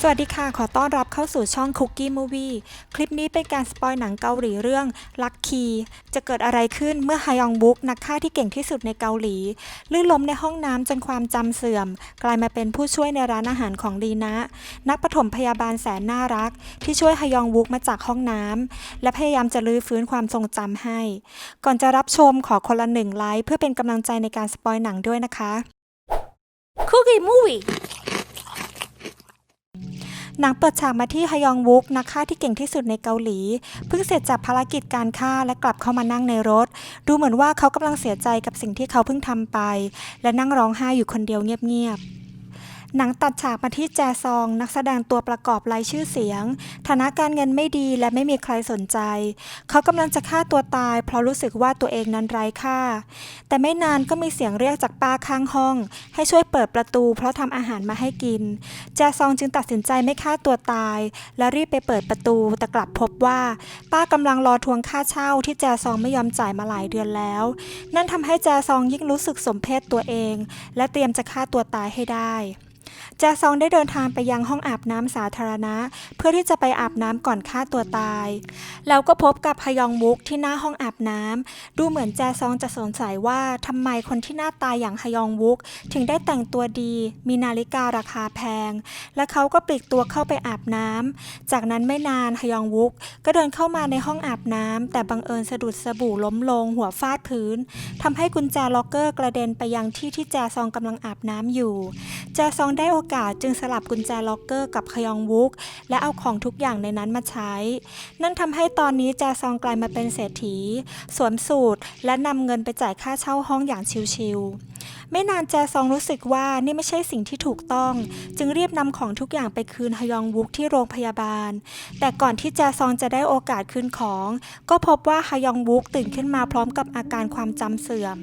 สวัสดีค่ะ ขอต้อนรับเข้าสู่ช่อง Cookie Movie คลิปนี้เป็นการสปอยหนังเกาหลีเรื่อง Lucky จะเกิดอะไรขึ้นเมื่อฮยองบุกนักฆ่าที่เก่งที่สุดในเกาหลี ลื่นล้มในห้องน้ำจนความจำเสื่อม กลายมาเป็นผู้ช่วยในร้านอาหารของดีนะ นักปฐมพยาบาลแสนน่ารัก ที่ช่วยฮยองบุกมาจากห้องน้ำและพยายามจะลื้อฟื้นความทรงจำให้ ก่อนจะรับชมขอคนละหนึ่งไลค์เพื่อเป็นกำลังใจในการสปอยหนังด้วยนะคะ Cookie Movie หนังเปิดฉากมาที่ฮยองวุกนักฆ่าที่เก่งที่สุดในเกาหลี เพิ่งเสร็จจากภารกิจการฆ่าและกลับเข้ามานั่งในรถ ดูเหมือนว่าเขากำลังเสียใจกับสิ่งที่เขาเพิ่งทำไป และนั่งร้องไห้อยู่คนเดียวเงียบๆ หนังตัดฉากมาที่แจซอง นักแสดงตัวประกอบไรายชื่อเสียง ฐานะการเงินไม่ดีและไม่มีใครสนใจ เขากำลังจะฆ่าตัวตาย เพราะรู้สึกว่าตัวเองนั้นไร้ค่า แต่ไม่นานก็มีเสียงเรียกจากป้าข้างห้อง ให้ช่วยเปิดประตู เพราะทำอาหารมาให้กิน แจซองจึงตัดสินใจไม่ฆ่าตัวตาย และรีบไปเปิดประตู แต่กลับพบว่า ป้ากำลังรอทวงค่าเช่า ที่แจซองไม่ยอมจ่ายมาหลายเดือนแล้ว นั่นทำให้แจซองยิ่งรู้สึกสมเพศตัวเอง และเตรียมจะฆ่าตัวตายให้ได้ แจซองได้เดินทางไปยังห้องอาบน้ำสาธารณะ เพื่อที่จะไปอาบน้ำก่อนฆ่าตัวตาย แล้วก็พบกับฮยองมุกที่หน้าห้องอาบน้ำดูเหมือนแจซองจะสงสัยว่าทำไมคนที่หน้าตาอย่างฮยองวุกถึงได้แต่งตัวดี มีนาฬิการาคาแพง และเขาก็ปลีกตัวเข้าไปอาบน้ำจากนั้นไม่นานฮยองวุกก็เดินเข้ามาในห้องอาบน้ำแต่บังเอิญสะดุดสบู่ล้มลง หัวฟาดพื้นทำให้กุญแจล็อกเกอร์กระเด็นไปยังที่ที่แจซองกำลังอาบน้ำอยู่ แจซองได้โอกาสจึงสลับกุญแจล็อกเกอร์กับขยองวุกและเอาของทุกอย่างในนั้นมาใช้ นั่นทำให้ตอนนี้แจซองกลายมาเป็นเศรษฐี สวมสูตรและนำเงินไปจ่ายค่าเช่าห้องอย่างชิวๆ ไม่นานแจซองรู้สึกว่านี่ไม่ใช่สิ่งที่ถูกต้อง จึงรีบนำของทุกอย่างไปคืนฮยองวุกที่โรงพยาบาล แต่ก่อนที่แจซองจะได้โอกาสคืนของ ก็พบว่าฮยองวุกตื่นขึ้นมาพร้อมกับอาการความจำเสื่อม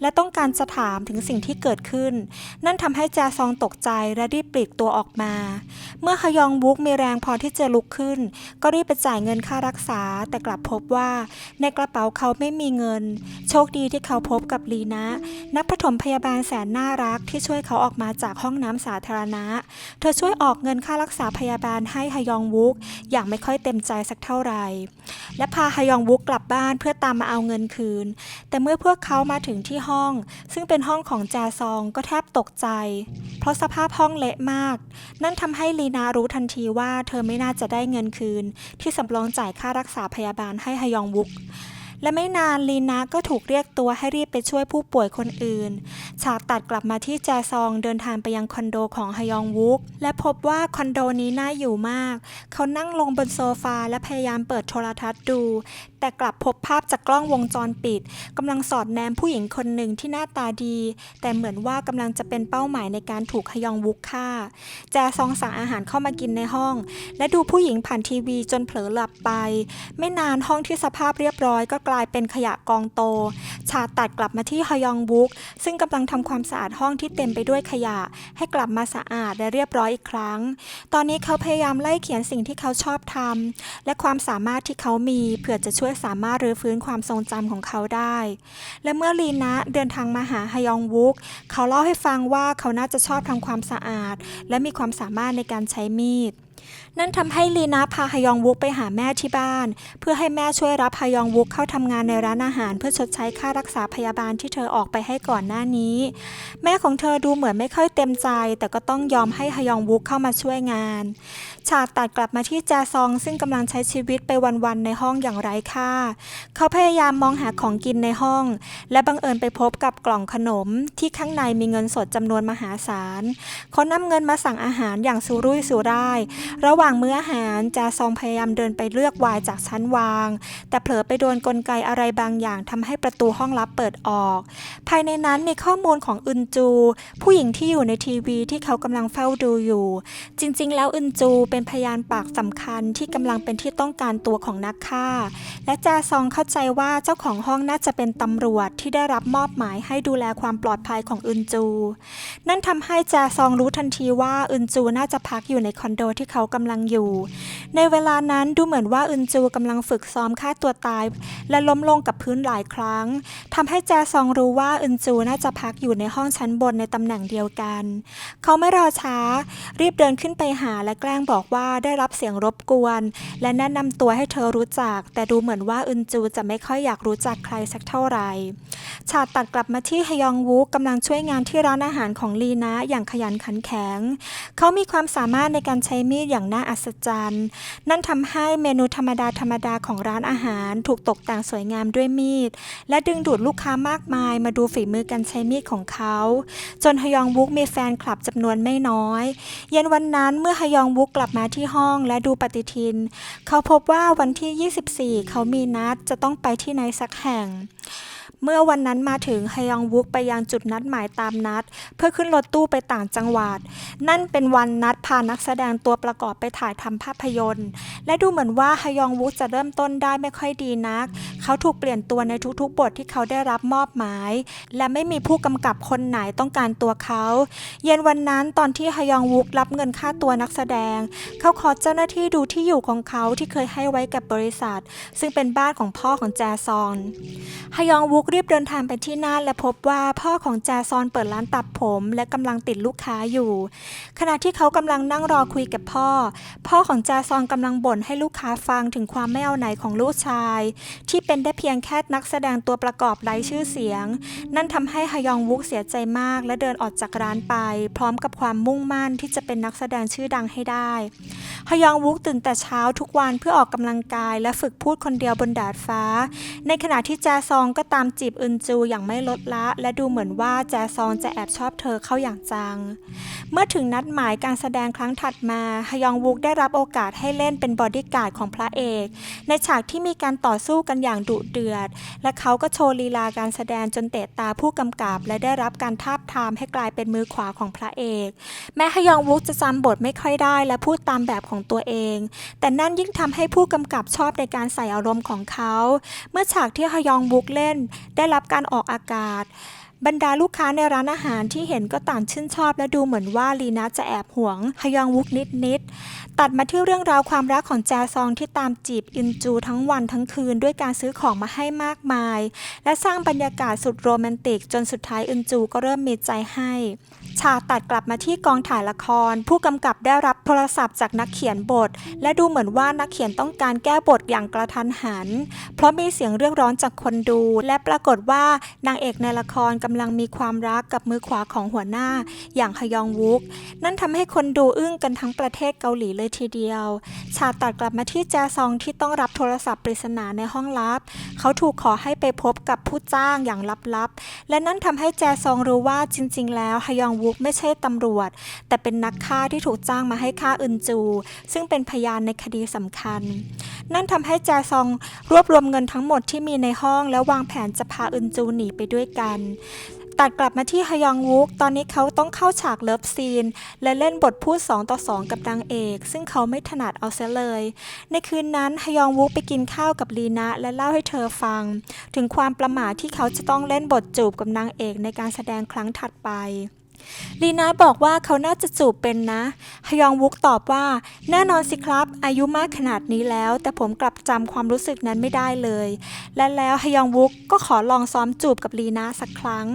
และต้องการจะถามถึงสิ่งที่เกิดขึ้น นั่นทำให้แจซองตกใจและรีบปลีกตัวออกมา เมื่อฮยองวุกมีแรงพอที่จะลุกขึ้น ก็รีบไปจ่ายเงินค่ารักษา แต่กลับพบว่าในกระเป๋าเขาไม่มีเงิน โชคดีที่เขาพบกับลีนะ นักปฐมพยยาบาลแสนน่ารักที่ช่วยเขาออกมาจากห้องน้ำสาธารณะ เธอช่วยออกเงินค่ารักษาพยาบาลให้ฮยองวุกอย่างไม่ค่อยเต็มใจสักเท่าไหร่ และพาฮยองวุกกลับบ้านเพื่อตามมาเอาเงินคืน แต่เมื่อพวกเขามาถึงที่ห้อง ซึ่งเป็นห้องของแจซองก็แทบตกใจ เพราะสภาพห้องเละมาก นั่นทำให้ลีนารู้ทันทีว่าเธอไม่น่าจะได้เงินคืน ที่สำรองจ่ายค่ารักษาพยาบาลให้ฮยองวุก และไม่นานลีนาก็ถูกเรียกตัวให้รีบไปช่วยผู้ป่วยคนอื่น ฉากตัดกลับมาที่แจซองเดินทางไปยังคอนโดของฮยองวุก และพบว่าคอนโดนี้น่าอยู่มาก เขานั่งลงบนโซฟาและพยายามเปิดโทรทัศน์ดู แต่กลับพบภาพจากกล้องวงจรปิดกำลังสอดแนมผู้หญิงคนหนึ่งที่หน้าตาดี แต่เหมือนว่ากำลังจะเป็นเป้าหมายในการถูกฮยองวุกฆ่า แจซองสั่งอาหารเข้ามากินในห้อง และดูผู้หญิงผ่านทีวีจนเผลอหลับไป ไม่นานห้องที่สภาพเรียบร้อยก็กลายเป็นขยะกองโต ฉากตัดกลับมาที่ฮยองบุกซึ่งกำลังทำความสะอาดห้องที่เต็มไปด้วยขยะ ให้กลับมาสะอาดและเรียบร้อยอีกครั้ง ตอนนี้เขาพยายามไล่เขียนสิ่งที่เขาชอบทำและความสามารถที่เขามีเพื่อจะช่วยสามารถรื้อฟื้นความทรงจำของเขาได้ และเมื่อลีนะเดินทางมาหาฮยองวุกเขาเล่าให้ฟังว่าเขาน่าจะชอบทำความสะอาด และมีความสามารถในการใช้มีด นั่นทำให้ลีนาพาฮยองวุกไปหาแม่ที่บ้าน เพื่อให้แม่ช่วยรับฮยองวุกเข้าทำงานในร้านอาหาร เพื่อชดใช้ค่ารักษาพยาบาลที่เธอออกไปให้ก่อนหน้านี้ แม่ของเธอดูเหมือนไม่ค่อยเต็มใจ แต่ก็ต้องยอมให้ฮยองวุกเข้ามาช่วยงานฉากตัดกลับมาที่แจซองซึ่งกำลังใช้ชีวิตไปวันๆในห้องอย่างไร้ค่า เขาพยายามมองหาของกินในห้อง และบังเอิญไปพบกับกล่องขนม ที่ข้างในมีเงินสดจำนวนมหาศาลเขานำเงินมาสั่งอาหารอย่างสุรุ่ยสุร่าย ระหว่างมื้ออาหารจาซองพยายามเดินไปเลือกวน์จากชั้นวาง แต่เผลอไปโดนกลไกอะไรบางอย่างทำให้ประตูห้องลับเปิดออก ภายในนั้นมีข้อมูลของอึนจู ผู้หญิงที่อยู่ในทีวีที่เขากำลังเฝ้าดูอยู่ จริง ๆ แล้วอึนจูเป็นพยานปากสำคัญที่กำลังเป็นที่ต้องการตัวของนักฆ่า และจาซองเข้าใจว่าเจ้าของห้องน่าจะเป็นตำรวจที่ได้รับมอบหมายให้ดูแลความปลอดภัยของอึนจู นั่นทำให้จาซองรู้ทันทีว่าอึนจูน่าจะพักอยู่ในคอนโดที่เขาเขากำลังอยู่ ในเวลานั้นดูเหมือนว่าอึนจูกำลังฝึกซ้อมฆ่าตัวตาย และล้มลงกับพื้นหลายครั้งทำให้แจซองรู้ว่าอึนจูน่าจะพักอยู่ในห้องชั้นบนในตำแหน่งเดียวกัน เขาไม่รอช้า รีบเดินขึ้นไปหาและแกล้งบอกว่าได้รับเสียงรบกวน และแนะนำตัวให้เธอรู้จัก แต่ดูเหมือนว่าอึนจูจะไม่ค่อยอยากรู้จักใครสักเท่าไหร่ฉากตัดกลับมาที่ฮยองวูกำลังช่วยงานที่ร้านอาหารของลีนะอย่างขยันขันแข็ง เขามีความสามารถในการใช้มีดอย่างน่าอัศจรรย์ นั่นทำให้เมนูธรรมดาธรรมดาของร้านอาหาร ถูกตกแต่งสวยงามด้วยมีด และดึงดูดลูกค้ามากมาย มาดูฝีมือการใช้มีดของเขา จนฮยองวุกมีแฟนคลับจำนวนไม่น้อย เย็นวันนั้นเมื่อฮยองวุกกลับมาที่ห้องและดูปฏิทิน เขาพบว่าวันที่ 24 เขามีนัดจะต้องไปที่ไหนสักแห่ง เมื่อวันนั้นมาถึงฮยองวุกไปยังจุดนัดหมายตามนัด เพื่อขึ้นรถตู้ไปต่างจังหวัด นั่นเป็นวันนัดพานักแสดงตัวประกอบไปถ่ายทำภาพยนตร์ และดูเหมือนว่าฮยองวุกจะเริ่มต้นได้ไม่ค่อยดีนัก เขาถูกเปลี่ยนตัวในทุกๆ บทที่เขาได้รับมอบหมาย และไม่มีผู้กำกับคนไหนต้องการตัวเขา เย็นวันนั้นตอนที่ฮยองวุกรับเงินค่าตัวนักแสดง เขาขอเจ้าหน้าที่ดูที่อยู่ของเขาที่เคยให้ไว้กับบริษัท ซึ่งเป็นบ้านของพ่อของแจซอนฮยองวุกรีบเดินทางไปที่นั่นและพบว่าพ่อของแจซอนเปิดร้านตัดผม และกำลังติดลูกค้าอยู่ ขณะที่เขากำลังนั่งรอคุยกับพ่อ พ่อของแจซอนกำลังบ่นให้ลูกค้าฟังถึงความไม่เอาไหนของลูกชาย ที่เป็นได้เพียงแค่นักแสดงตัวประกอบไร้ชื่อเสียง นั่นทำให้ฮยองวุกเสียใจมาก และเดินออกจากร้านไป พร้อมกับความมุ่งมั่นที่จะเป็นนักแสดงชื่อดังให้ได้ฮยองวุกตื่นแต่เช้าทุกวันเพื่อออกกำลังกาย และฝึกพูดคนเดียวบนดาดฟ้า ในขณะที่แจซองก็ตามจีบอึนจูอย่างไม่ลดละ และดูเหมือนว่าแจซองจะแอบชอบเธอเข้าอย่างจัง เมื่อถึงนัดหมายการแสดงครั้งถัดมาฮยองวุกได้รับโอกาสให้เล่นเป็นบอดี้การ์ดของพระเอก ในฉากที่มีการต่อสู้กันอย่างดุเดือด และเขาก็โชว์ลีลาการแสดงจนเตะตาผู้กำกับ และได้รับการทาบทามให้กลายเป็นมือขวาของพระเอก แม้ฮยองวุกจะจำบทไม่ค่อยได้ และพูดตามแบบของตัวเอง แต่นั่นยิ่งทำให้ผู้กำกับชอบในการใส่อารมณ์ของเขา เมื่อฉากที่ฮยองวุกเล่นได้รับการออกอากาศ บรรดาลูกค้าในร้านอาหารที่เห็นก็ต่างชื่นชอบ และดูเหมือนว่าลีนาจะแอบหวงฮยองวุกนิดๆตัดมาที่เรื่องราวความรักของแจซองที่ตามจีบอินจูทั้งวันทั้งคืนด้วยการซื้อของมาให้มากมาย และสร้างบรรยากาศสุดโรแมนติก จนสุดท้ายอินจูก็เริ่มมีใจให้ ฉากตัดกลับมาที่กองถ่ายละคร ผู้กำกับได้รับโทรศัพท์จากนักเขียนบท และดูเหมือนว่านักเขียนต้องการแก้บทอย่างกระทันหัน เพราะมีเสียงเรียกร้องจากคนดู และปรากฏว่านางเอกในละครกำลังมีความรักกับมือขวาของหัวหน้า อย่างฮยองวุก นั่นทำให้คนดูอึ้งกันทั้งประเทศเกาหลีเลยทีเดียว ฉากตัดกลับมาที่แจซองที่ต้องรับโทรศัพท์ปริศนาในห้องลับ เขาถูกขอให้ไปพบกับผู้จ้างอย่างลับๆและนั่นทำให้แจซองรู้ว่าจริง ๆ แล้วฮยองวุกไม่ใช่ตำรวจ แต่เป็นนักฆ่าที่ถูกจ้างมาให้ฆ่าอึนจู ซึ่งเป็นพยานในคดีสำคัญ นั่นทำให้แจซองรวบรวมเงินทั้งหมดที่มีในห้อง แล้ววางแผนจะพาอึนจูหนีไปด้วยกันตัดกลับมาที่ฮยองวุก ตอนนี้เขาต้องเข้าฉากเลิฟซีน และเล่นบทพูด 2 ต่อ 2 กับนางเอก ซึ่งเขาไม่ถนัดเอาเสียเลย ในคืนนั้นฮยองวุกไปกินข้าวกับลีนะ และเล่าให้เธอฟัง ถึงความประหม่าที่เขาจะต้องเล่นบทจูบกับนางเอกในการแสดงครั้งถัดไป ลีนาบอกว่าเขาน่าจะจูบเป็นนะฮยองวุกตอบว่า แน่นอนสิครับ อายุมากขนาดนี้แล้ว แต่ผมกลับจำความรู้สึกนั้นไม่ได้เลย และแล้วฮยองวุกก็ขอลองซ้อมจูบกับลีนาสักครั้ง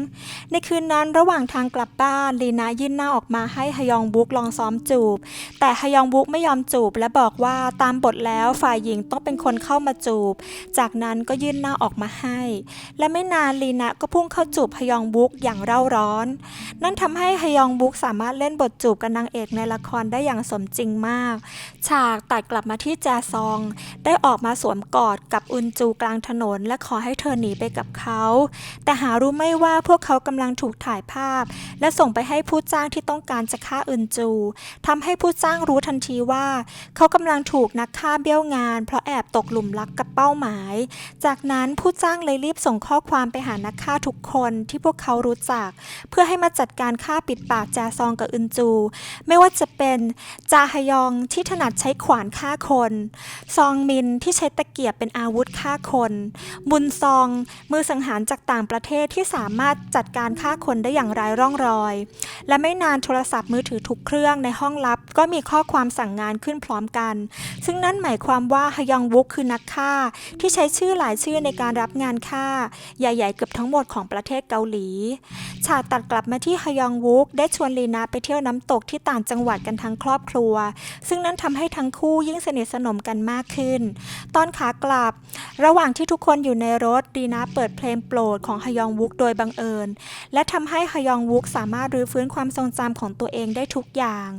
ในคืนนั้นระหว่างทางกลับบ้านลีนายื่นหน้าออกมาให้ฮยองวุกลองซ้อมจูบ แต่ฮยองวุกไม่ยอมจูบ และบอกว่าตามบทแล้วฝ่ายหญิงต้องเป็นคนเข้ามาจูบ จากนั้นก็ยื่นหน้าออกมาให้ และไม่นานลีนาก็พุ่งเข้าจูบฮยองวุกอย่างเร่าร้อน นั่นทำให้ฮยองบุกสามารถเล่นบทจูบกับนางเอกในละครได้อย่างสมจริงมาก ฉากตัดกลับมาที่แจซอง ได้ออกมาสวมกอดกับอุนจูกลางถนน และขอให้เธอหนีไปกับเขา แต่หารู้ไม่ว่าพวกเขากำลังถูกถ่ายภาพ และส่งไปให้ผู้จ้างที่ต้องการจะฆ่าอุนจูทำให้ผู้จ้างรู้ทันทีว่า เขากำลังถูกนักฆ่าเบี้ยวงาน เพราะแอบตกหลุมรักกับเป้าหมาย จากนั้นผู้จ้างเลยรีบส่งข้อความไปหานักฆ่าทุกคนที่พวกเขารู้จัก เพื่อให้มาจัดการฆ่าปิดปากแจซองกับอึนจู ไม่ว่าจะเป็นจาฮยองที่ถนัดใช้ขวานฆ่าคน ซองมินที่ใช้ตะเกียบเป็นอาวุธฆ่าคนบุญซองมือสังหารจากต่างประเทศที่สามารถจัดการฆ่าคนได้อย่างไร้ร่องรอย และไม่นานโทรศัพท์มือถือทุกเครื่องในห้องลับ ก็มีข้อความสั่งงานขึ้นพร้อมกัน ซึ่งนั่นหมายความว่าฮยองวุกคือนักฆ่า ที่ใช้ชื่อหลายชื่อในการรับงานฆ่า ใหญ่ ๆ เกือบทั้งหมดของประเทศเกาหลี ฉากตัดกลับมาที่ฮยองวุกได้ชวนลีนาไปเที่ยวน้ำตกที่ต่างจังหวัดกันทั้งครอบครัว ซึ่งนั่นทำให้ทั้งคู่ยิ่งสนิทสนมกันมากขึ้น ตอนขากลับ ระหว่างที่ทุกคนอยู่ในรถดีนาเปิดเพลงโปรดของฮยองวุกโดยบังเอิญ และทำให้ฮยองวุกสามารถรื้อฟื้นความทรงจำของตัวเองได้ทุกอย่าง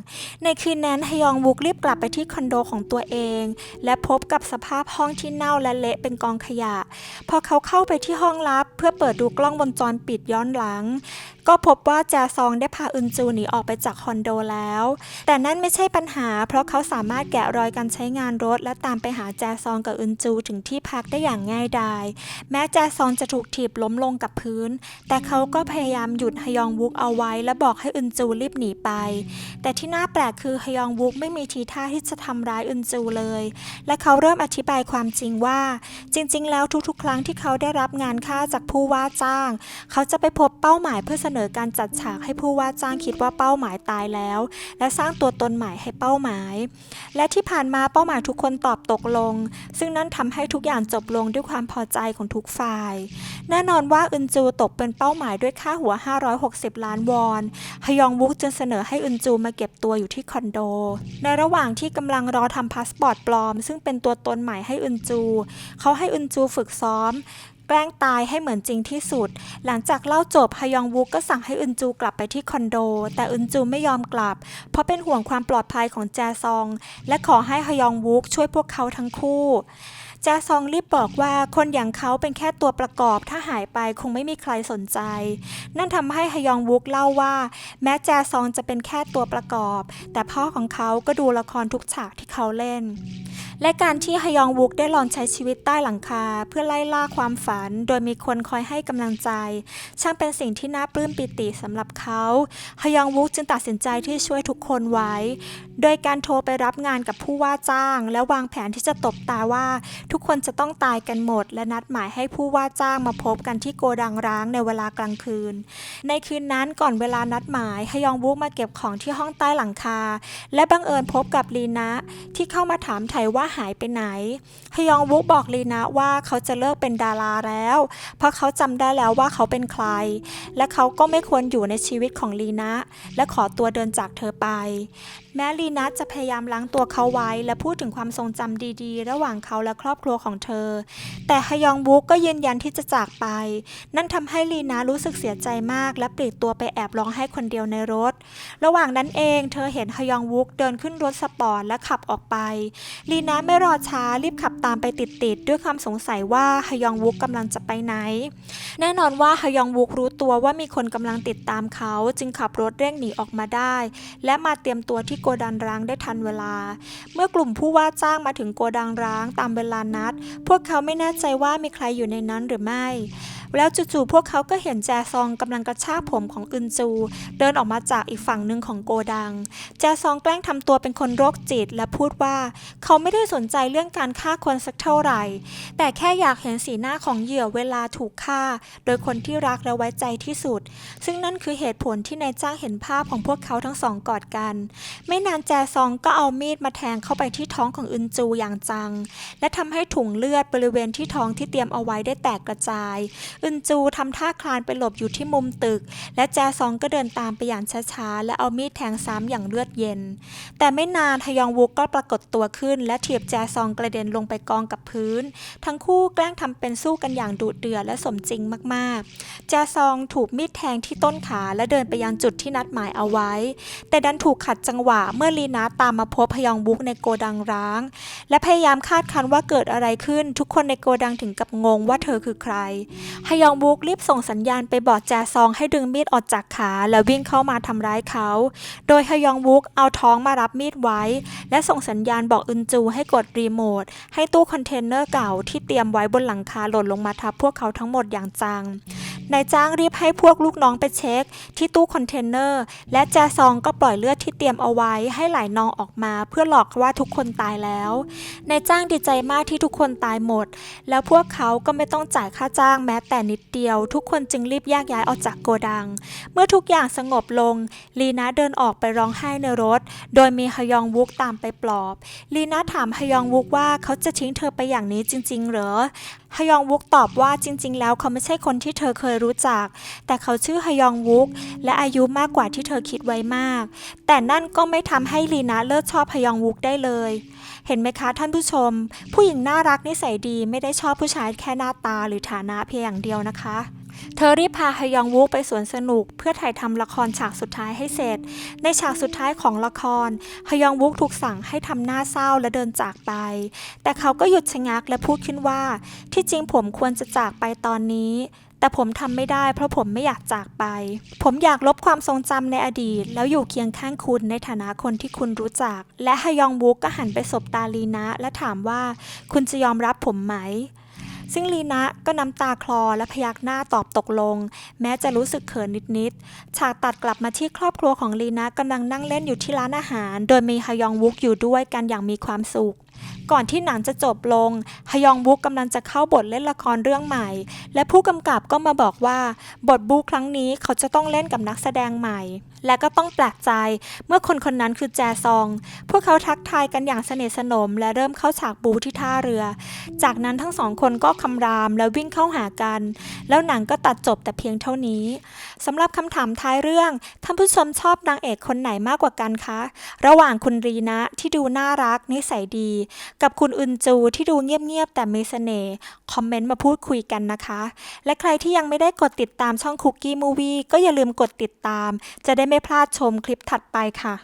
ในคืนนั้นฮยองวุกรีบกลับไปที่คอนโดของตัวเอง และพบกับสภาพห้องที่เน่าและเละเป็นกองขยะ พอเขาเข้าไปที่ห้องลับเพื่อเปิดดูกล้องวงจรปิดย้อนหลัง ก็พบว่าแจซองได้พาอึนจูหนีออกไปจากคอนโดแล้ว แต่นั่นไม่ใช่ปัญหา เพราะเขาสามารถแกะรอยการใช้งานรถ และตามไปหาแจซองกับอึนจูถึงที่พักได้อย่างง่ายดาย แม้แจซองจะถูกถีบล้มลงกับพื้น แต่เขาก็พยายามหยุดฮยองวุกเอาไว้ และบอกให้อึนจูรีบหนีไป แต่ที่น่าแปลกคือฮยองวุกไม่มีทีท่าที่จะทำร้ายอึนจูเลย และเขาเริ่มอธิบายความจริงว่า จริง ๆ แล้วทุกๆ ครั้งที่เขาได้รับงานค่าจากผู้ว่าจ้าง เขาจะไปพบเป้าหมายเพื่อเสนนอการจัดฉากให้ผู้ว่าจ้างคิดว่าเป้าหมายตายแล้ว และสร้างตัวตนใหม่ให้เป้าหมาย และที่ผ่านมาเป้าหมายทุกคนตอบตกลง ซึ่งนั่นทำให้ทุกอย่างจบลงด้วยความพอใจของทุกฝ่าย แน่นอนว่าอึนจูตกเป็นเป้าหมายด้วยค่าหัว 560 ล้านวอนฮยองวุกจึงเสนอให้อึนจูมาเก็บตัวอยู่ที่คอนโด ในระหว่างที่กำลังรอทำพาสปอร์ตปลอม ซึ่งเป็นตัวตนใหม่ให้อึนจู เขาให้อึนจูฝึกซ้อม แกล้งตายให้เหมือนจริงที่สุด หลังจากเล่าจบฮยองวุกก็สั่งให้อึนจูกลับไปที่คอนโด แต่อึนจูไม่ยอมกลับ เพราะเป็นห่วงความปลอดภัยของแจซอง และขอให้ฮยองวุกช่วยพวกเขาทั้งคู่แจซองรีบบอกว่าคนอย่างเขาเป็นแค่ตัวประกอบถ้าหายไปคงไม่มีใครสนใจ นั่นทำให้ฮยองวุกเล่าว่า แม้แจซองจะเป็นแค่ตัวประกอบ แต่พ่อของเขาก็ดูละครทุกฉากที่เขาเล่นและการที่ฮยองวุกได้ลองใช้ชีวิตใต้หลังคา เพื่อไล่ล่าความฝัน โดยมีคนคอยให้กำลังใจ ช่างเป็นสิ่งที่น่าปลื้มปิติสำหรับเขาฮยองวุกจึงตัดสินใจที่ช่วยทุกคนไว้ โดยการโทรไปรับงานกับผู้ว่าจ้าง และวางแผนที่จะตบตาว่า ทุกคนจะต้องตายกันหมด และนัดหมายให้ผู้ว่าจ้างมาพบกันที่โกดังร้างในเวลากลางคืน ในคืนนั้นก่อนเวลานัดหมายฮยองวุกมาเก็บของที่ห้องใต้หลังคา และบังเอิญพบกับลีนะที่เข้ามาถามไถ่ว่าหายไปไหนฮยองวุกบอกลีนะว่าเขาจะเลิกเป็นดาราแล้ว เพราะเขาจำได้แล้วว่าเขาเป็นใคร และเขาก็ไม่ควรอยู่ในชีวิตของลีนะ และขอตัวเดินจากเธอไป แม้ลีนัทจะพยายามล้างตัวเขาไว้ และพูดถึงความทรงจำดีๆ ระหว่างเขาและครอบครัวของเธอ แต่ฮยองบุ๊กก็ยืนยันที่จะจากไป นั่นทำให้ลีนารู้สึกเสียใจมาก และปลีกตัวไปแอบร้องไห้คนเดียวในรถ ระหว่างนั้นเองเธอเห็นฮยองวุกเดินขึ้นรถสปอร์ตและขับออกไปลีนาไม่รอช้ารีบขับตามไปติดๆด้วยความสงสัยว่าฮยองวุกกำลังจะไปไหน แน่นอนว่าฮยองวุกรู้ตัวว่ามีคนกำลังติดตามเขา จึงขับรถเร่งหนีออกมาได้ และมาเตรียมตัวที่โกดังร้างได้ทันเวลา เมื่อกลุ่มผู้ว่าจ้างมาถึงโกดังร้างตามเวลานัด พวกเขาไม่แน่ใจว่ามีใครอยู่ในนั้นหรือไม่ แล้วจู่ๆพวกเขาก็เห็นแจซองกำลังกระชากผมของอึนจู เดินออกมาจากอีกฝั่งหนึ่งของโกดัง แจซองแกล้งทำตัวเป็นคนโรคจิตและพูดว่า เขาไม่ได้สนใจเรื่องการฆ่าคนสักเท่าไหร่ แต่แค่อยากเห็นสีหน้าของเหยื่อเวลาถูกฆ่า โดยคนที่รักและไว้ใจที่สุด ซึ่งนั่นคือเหตุผลที่นายจ้างเห็นภาพของพวกเขาทั้งสองกอดกัน ไม่นานแจซองก็เอามีดมาแทงเข้าไปที่ท้องของอึนจูอย่างจัง และทำให้ถุงเลือดบริเวณที่ท้องที่เตรียมเอาไว้ได้แตกกระจายอึนจูทำท่าคลานไปหลบอยู่ที่มุมตึก และแจซองก็เดินตามไปอย่างช้าๆ และเอามีดแทงซ้ำอย่างเลือดเย็น แต่ไม่นานฮยองวุกก็ปรากฏตัวขึ้น และถีบแจซองกระเด็นลงไปกองกับพื้น ทั้งคู่แกล้งทำเป็นสู้กันอย่างดุเดือดและสมจริงมากๆ แจซองถูกมีดแทงที่ต้นขาและเดินไปยังจุดที่นัดหมายเอาไว้ แต่ดันถูกขัดจังหวะเมื่อลีนาตามมาพบฮยองวุกในโกดังร้าง และพยายามคาดคันว่าเกิดอะไรขึ้น ทุกคนในโกดังถึงกับงงว่าเธอคือใครฮยองวุกรีบส่งสัญญาณไปบอกแจซองให้ดึงมีดออกจากขา แล้ววิ่งเข้ามาทำร้ายเขา โดยฮยองวุกเอาท้องมารับมีดไว้ และส่งสัญญาณบอกอึนจูให้กดรีโมท ให้ตู้คอนเทนเนอร์เก่าที่เตรียมไว้บนหลังคาหล่นลงมาทับพวกเขาทั้งหมดอย่างจังนายจ้างรีบให้พวกลูกน้องไปเช็ค ที่ตู้คอนเทนเนอร์ และแจซองก็ปล่อยเลือดที่เตรียมเอาไว้ให้ไหลนองออกมาเพื่อหลอกว่าทุกคนตายแล้วนายจ้างดีใจมากที่ทุกคนตายหมด แล้วพวกเขาก็ไม่ต้องจ่ายค่าจ้างแม้แต่นิดเดียว ทุกคนจึงรีบแยกย้ายออกจากโกดัง เมื่อทุกอย่างสงบลง ลีนาเดินออกไปร้องไห้ในรถ โดยมีฮยองวุกตามไปปลอบ ลีนาถามฮยองวุกว่าเขาจะทิ้งเธอไปอย่างนี้จริง ๆ เหรอฮยองวุกตอบว่าจริง ๆ แล้วเขาไม่ใช่คนที่เธอเคยรู้จัก แต่เขาชื่อฮยองวุกและอายุมากกว่าที่เธอคิดไว้มาก แต่นั่นก็ไม่ทำให้ลีนาเลิกชอบฮยองวุกได้เลย เห็นไหมคะท่านผู้ชม ผู้หญิงน่ารักนิสัยดีไม่ได้ชอบผู้ชายแค่หน้าตาหรือฐานะเพียงอย่างเดียวนะคะ เธอรีบพาฮยองวุกไปสวนสนุกเพื่อถ่ายทำละครฉากสุดท้ายให้เสร็จ ในฉากสุดท้ายของละครฮยองวุกถูกสั่งให้ทำหน้าเศร้าและเดินจากไป แต่เขาก็หยุดชะงักและพูดขึ้นว่า ที่จริงผมควรจะจากไปตอนนี้แต่ผมทำไม่ได้เพราะผมไม่อยากจากไป ผมอยากลบความทรงจำในอดีต แล้วอยู่เคียงข้างคุณในฐานะคนที่คุณรู้จัก และฮยองวุกก็หันไปสบตาลีนะ และถามว่า คุณจะยอมรับผมไหม ซึ่งลีนะก็น้ำตาคลอและพยักหน้าตอบตกลง แม้จะรู้สึกเขินนิดๆ ฉากตัดกลับมาที่ครอบครัวของลีนะกำลังนั่งเล่นอยู่ที่ร้านอาหาร โดยมีฮยองวุกอยู่ด้วยกันอย่างมีความสุขก่อนที่หนังจะจบลง ฮยองวุกกำลังจะเข้าบทเล่นละครเรื่องใหม่ และผู้กำกับก็มาบอกว่า บทบูครั้งนี้เขาจะต้องเล่นกับนักแสดงใหม่และก็ต้องแปลกใจเมื่อคนคนนั้นคือแจซอง พวกเขาทักทายกันอย่างสนิทสนม และเริ่มเข้าฉากบูที่ท่าเรือ จากนั้นทั้งสองคนก็คำรามแล้ววิ่งเข้าหากัน แล้วหนังก็ตัดจบแต่เพียงเท่านี้สำหรับคำถามท้ายเรื่องท่านผู้ชมชอบนางเอกคนไหนมากกว่ากันคะ ระหว่างคุณรีนะที่ดูน่ารักนิสัยดี กับคุณอึนจูที่ดูเงียบๆแต่มีเสน่ห์คอมเมนต์มาพูดคุยกันนะคะ และใครที่ยังไม่ได้กดติดตามช่องคุกกี้มูวี่ก็อย่าลืมกดติดตาม จะได้ไม่พลาดชมคลิปถัดไปค่ะ